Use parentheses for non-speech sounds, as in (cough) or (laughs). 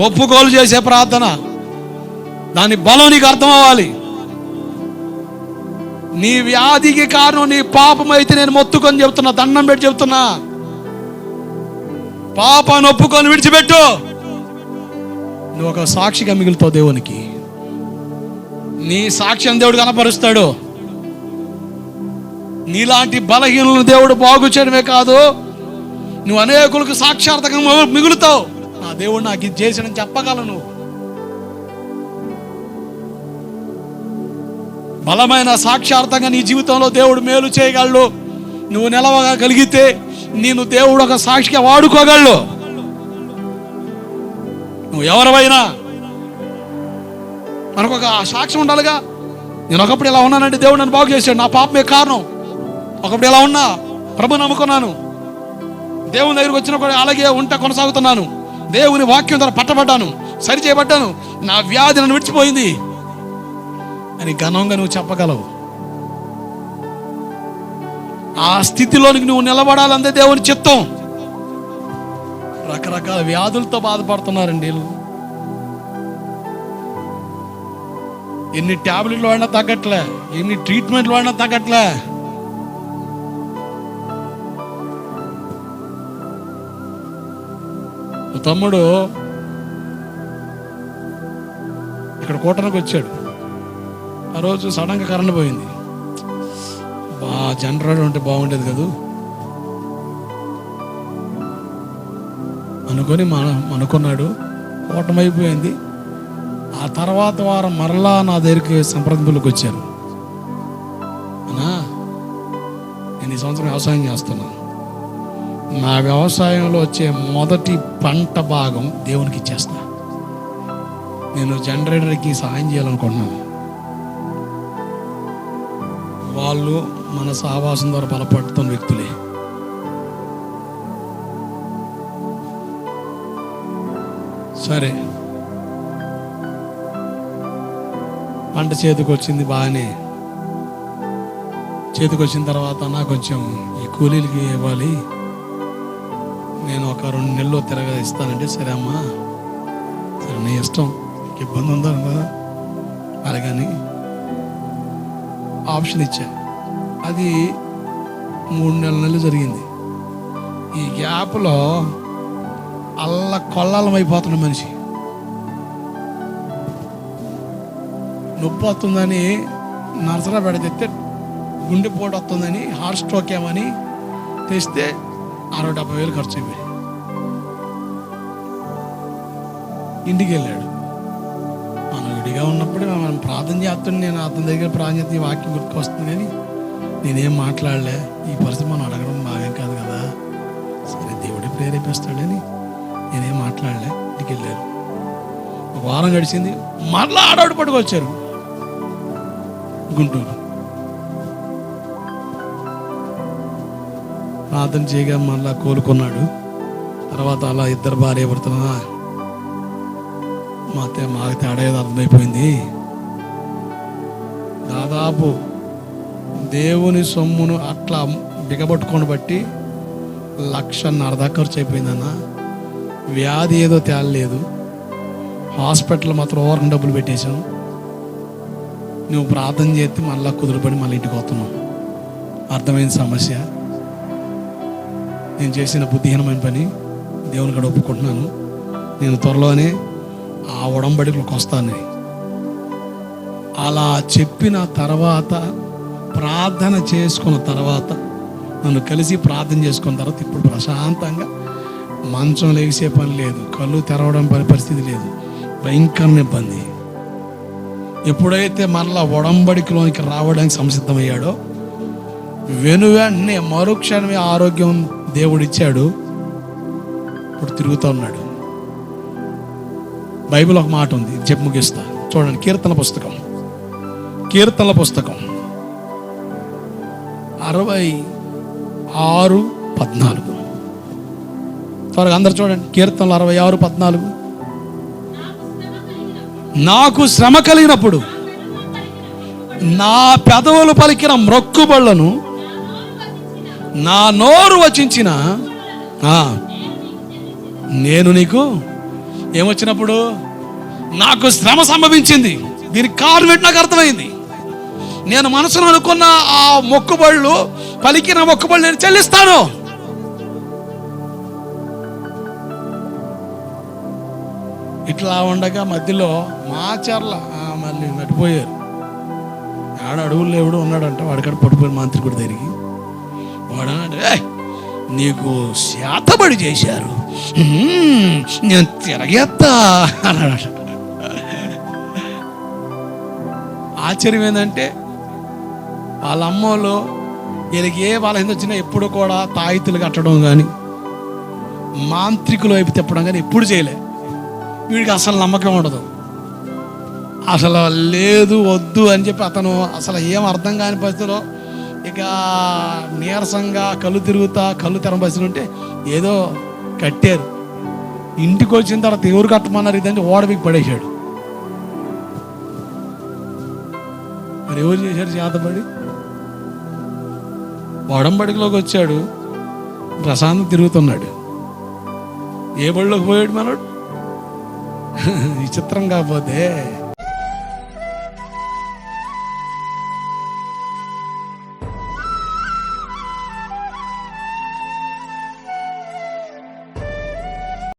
ఒప్పుకోలు చేసే ప్రార్థన. దాని బలం నీకు అర్థం అవ్వాలి. నీ వ్యాధికి కారణం నీ పాపం అయితే నేను మొత్తుకొని చెప్తున్నా దండం పెట్టి చెప్తున్నా. పాపాన్ని ఒప్పుకొని విడిచిపెట్టు. నువ్వు ఒక సాక్షిగా మిగులుతావు దేవునికి. నీ సాక్ష్యం దేవుడు కనపరుస్తాడు. నీలాంటి బలహీనలను దేవుడు బాగు చేయడమే కాదు నువ్వు అనేకులకు సాక్షార్థకంగా మిగులుతావు. నా దేవుడు నాకు ఇది చేసినని చెప్పగలను. నువ్వు బలమైన సాక్షార్థంగా నీ జీవితంలో దేవుడు మేలు చేయగలడు. నువ్వు నిలవగలిగితే నేను దేవుడు ఒక సాక్షిగా వాడుకోగలడు. నువ్వు ఎవరివైనా మనకు ఒక సాక్ష్యం ఉండాలిగా. నేను ఒకప్పుడు ఇలా ఉన్నానంటే దేవుడు నన్ను బాగు చేశాడు. నా పాపమే కారణం. ఒకప్పుడు ఇలా ఉన్నా ప్రభు నమ్ముకున్నాను. దేవుని దగ్గరికి వచ్చినప్పుడు అలాగే ఉంటా కొనసాగుతున్నాను. దేవుని వాక్యం ద్వారా పట్టబడ్డాను సరి చేయబడ్డాను. నా వ్యాధి నన్ను విడిచిపోయింది. అని ఘనంగా నువ్వు చెప్పగలవు. ఆ స్థితిలోనికి నువ్వు నిలబడాలందే దేవుని చిత్తం. రకరకాల వ్యాధులతో బాధపడుతున్నారండి ఎన్ని ట్యాబ్లెట్లు వాడినా తగ్గట్లే ఎన్ని ట్రీట్మెంట్లు వాడినా తగ్గట్లే. తమ్ముడు ఇక్కడ కూటనికి వచ్చాడు. ఆ రోజు సడన్గా కరెంట్ పోయింది. బా జనరేటర్ ఉంటే బాగుండేది కదూ. అనుకొని మన అనుకున్నాడు. కూటమైపోయింది. ఆ తర్వాత వారం మరలా నా దగ్గరికి సంప్రదింపులకు వచ్చారు. నేను ఈ సంవత్సరం వ్యవసాయం చేస్తున్నాను. నా వ్యవసాయంలో వచ్చే మొదటి పంట భాగం దేవునికి ఇచ్చేస్తా నేను జనరేటర్కి సహాయం చేయాలనుకుంటున్నాను. వాళ్ళు మన సహవాసం ద్వారా బలపడుతున్న వ్యక్తులే. సరే. పంట చేతికి వచ్చింది బాగానే. చేతికి వచ్చిన తర్వాత నా కొంచెం ఈ కూలీలకి ఇవ్వాలి. నేను ఒక రెండు నెలలు తిరగ ఇస్తానంటే సరే అమ్మా. సరే నీ ఇష్టం. నీకు ఇబ్బంది ఉందా కదా అలాగని ఆప్షన్ ఇచ్చా. అది మూడు నెలల నెలలు జరిగింది. ఈ గ్యాప్లో అల్ల కొల్లాలం అయిపోతున్న మనిషి. నొప్పి వస్తుందని నర్సరా పెడతెత్తే గుండెపోటు వస్తుందని హార్ట్ స్ట్రోక్ ఏమని తెస్తే అరవై డెబ్బై వేలు ఖర్చు అయిపోయి ఇంటికి వెళ్ళాడు మనం విడిగా ఉన్నప్పుడు మనం ప్రార్థన చేస్తుండే నేను అతని దగ్గర ప్రార్థన చేస్తే ఈ వాక్యం గుర్తుకొస్తుంది కానీ నేనేం మాట్లాడలే. ఈ పరిస్థితి మనం అడగడం బాగా కాదు కదా. సరే దేవుడే ప్రేరేపిస్తాడని నేనేం మాట్లాడలే. ఇంటికి వెళ్ళారు ఒక వారం గడిచింది. మరలా ఆడవాడు పట్టుకొచ్చారు గుంటూరు. ప్రార్థన చేయగా మళ్ళా కోలుకున్నాడు. తర్వాత అలా ఇద్దరు భార్య పడుతున్నా మా తే మాకు తేడా అర్థమైపోయింది. దాదాపు దేవుని సొమ్మును అట్లా బిగబట్టుకొని బట్టి లక్షన్నర దాకా ఖర్చు అయిపోయిందన్న వ్యాధి ఏదో తేలలేదు. హాస్పిటల్ మాత్రం ఓవర్ డబ్బులు పెట్టేశాం. నువ్వు ప్రార్థన చేస్తే మళ్ళా కుదురుపడి మళ్ళీ ఇంటికి వస్తున్నావు. అర్థమైన సమస్య? నేను చేసిన బుద్ధిహీనమైన పని దేవుని కూడా ఒప్పుకుంటున్నాను. నేను త్వరలోనే ఆ ఉడంబడికలకు వస్తాను. అలా చెప్పిన తర్వాత ప్రార్థన చేసుకున్న తర్వాత నన్ను కలిసి ప్రార్థన చేసుకున్న తర్వాత ఇప్పుడు ప్రశాంతంగా మంచం లేచే పని లేదు కళ్ళు తెరవడం పని పరిస్థితి లేదు భయంకరమైన ఇబ్బంది. ఎప్పుడైతే మరలా ఉడంబడికలోనికి రావడానికి సంసిద్ధమయ్యాడో వెను వెంటనే మరుక్షణమే ఆరోగ్యం దేవుడిచ్చాడు. ఇప్పుడు తిరుగుతూ ఉన్నాడు. బైబిల్ ఒక మాట ఉంది. చెప్పు ముగిస్తా. చూడండి కీర్తన పుస్తకం. కీర్తనల పుస్తకం. అరవై ఆరు పద్నాలుగు. త్వరగా అందరు చూడండి. కీర్తనలు అరవై ఆరు పద్నాలుగు. నాకు శ్రమ కలిగినప్పుడు నా పెదవులు పలికిన మ్రొక్కుబళ్ళను నా నోరు వచించిన నేను నీకు ఏమొచ్చినప్పుడు? నాకు శ్రమ సంభవించింది. దీనికి కారణం ఏంటి నాకు అర్థమైంది. నేను మనసులో అనుకున్న ఆ మొక్కుబళ్ళు పలికిన మొక్కుబళ్ళు నేను చెల్లిస్తాను. ఇట్లా ఉండగా మధ్యలో మాచర్ల ఆ, మళ్ళీ నడిపోయారు. ఆడ అడుగులు ఎవడు ఉన్నాడంట వాడికాడ పడిపోయిన మాంత్రికుడు తిరిగి. వాడు? నీకు శాతబడి చేశారు. నేను తిరగేస్తా అన్నాడు. ఆశ్చర్యం ఏంటంటే వాళ్ళ అమ్మోళ్ళు వీళ్ళకి ఏ వాళ్ళ హింద వచ్చినా ఎప్పుడు కూడా తాయితులు కట్టడం కానీ మాంత్రికులు వైపు తిప్పడం కానీ ఎప్పుడు చేయలే. వీడికి అసలు నమ్మకం ఉండదు. అసలు లేదు వద్దు అని చెప్పి అతను అసలు ఏం అర్థం కాని పరిస్థితిలో ఇక నీరసంగా కళ్ళు తిరుగుతా కళ్ళు తెరం ఉంటే ఏదో కట్టారు. ఇంటికి వచ్చిన తర్వాత ఎవరు కట్టమన్నారు ఇదంటే ఓడబికి పడేశాడు. మరి ఎవరు చేశారు చేతబడి? వడంబడిలోకి వచ్చాడు. ప్రశాంత్ తిరుగుతున్నాడు. ఏ బడిలోకి పోయాడు మనోడు? (laughs) విచిత్రం కాకపోతే